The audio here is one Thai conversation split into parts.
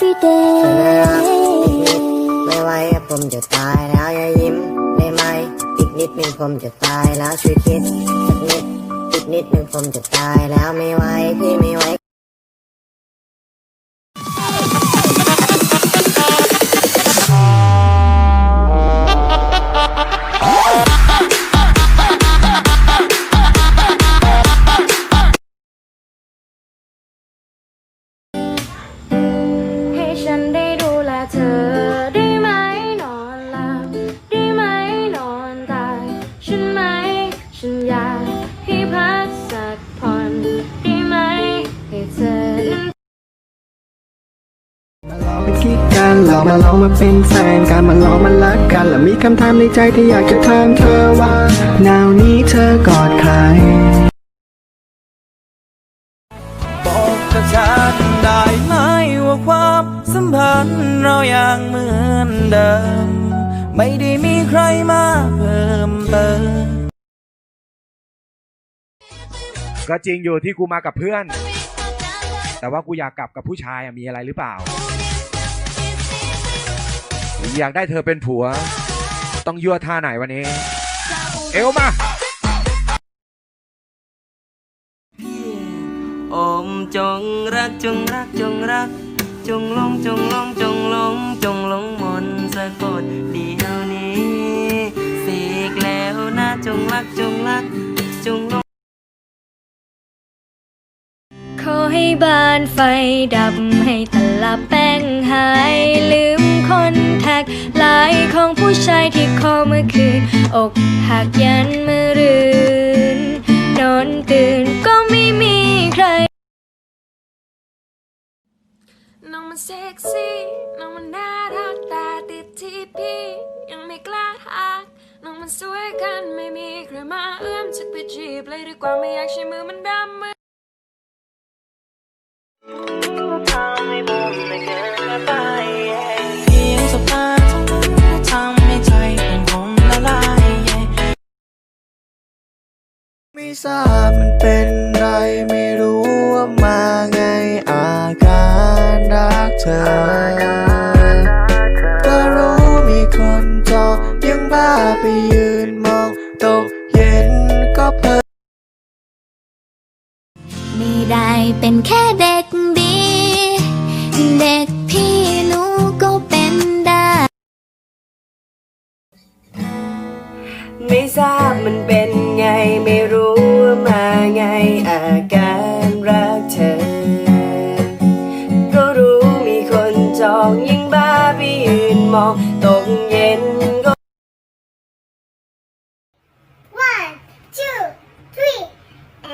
every ไม่ day ไม่ไหวผมจะตายแล้วอย่ายิ้มได้ไหมอีกนิดหนึ่งผมจะตายแล้วช่วยคิดสักนิดอีกนิดหนึ่งผมจะตายแล้วไม่ไหวพี่ไม่ไหว คิดกันลองมาลองมาเป็นแฟนกันมาลองมารักกัน แล้วมีคำถามในใจที่อยากจะถามเธอว่าหนาวนี้เธอกอดใครบอกกับฉันได้ไหมว่าความสัมพันธ์เรายังเหมือนเดิม ไม่ได้มีใครมาเพิ่มเติมก็จริงอยู่ที่กูมากับเพื่อน แต่ว่ากูอยากกลับกับผู้ชายอะมีอะไรหรือเปล่า อยากได้เธอเป็นผัว ต้องยั่วท่าไหนวันนี้ เอวมาโอมจงรักจงรักจงรัก จงหลงจงหลงจงหลงจงหลงมนต์สะกดเดียวนี้เสกแล้วนะจงรักจงรัก จงหลง ขอให้บ้านไฟดับให้ตลับแป้งหายลืม คอนแทคลายของผู้ชายที่คอเมื่อคืน อกหักยันมือรืนนอนตื่นก็ไม่มีใคร น้องมันเซ็กซี่ น้องมันน่ารักแต่ติดที่พี่ ยังไม่กล้าทัก น้องมันสวยกันไม่มีใครมาเอื้อมจะไปจีบเลยดีกว่าไม่อยากใช้มือมันดำมือ ทราบมันเป็นไรไม่รู้ว่ามาไงอาการรักเธอ ก็รู้มีคนจองยังบ้าไปยืนมองตกเย็นก็เพลินไม่ได้เป็นแค่เด็กดี เด็กพี่หนูก็เป็นได้ ไม่ทราบมันเป็นไงไม่รู้ ยืนมองตกเย็นก็ One, two, three แอ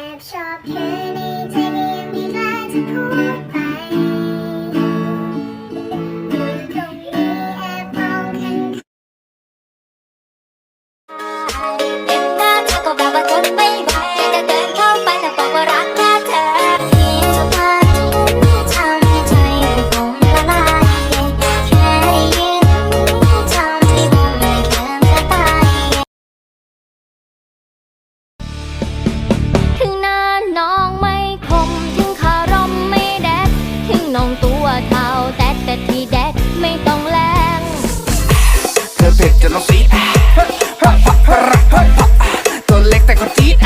เธอเผ็ดจนต้องซีดตัวเล็กแต่ก็จี๊ด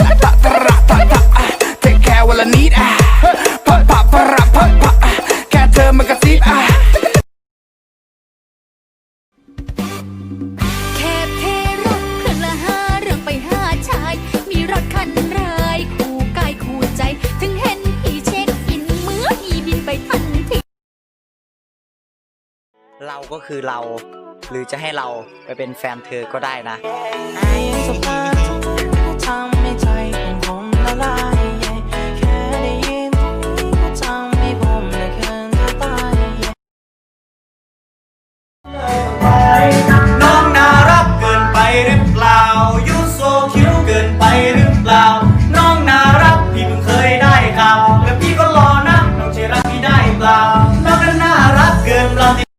ตะตะตะระตะตะเทคแคร์วันละนิดพะพะพะระพะพะแค่เธอมันก็ซีดแค่เทรถเครื่ หรือจะให้เราไปเป็นแฟนเธอก็ได้นะเราที่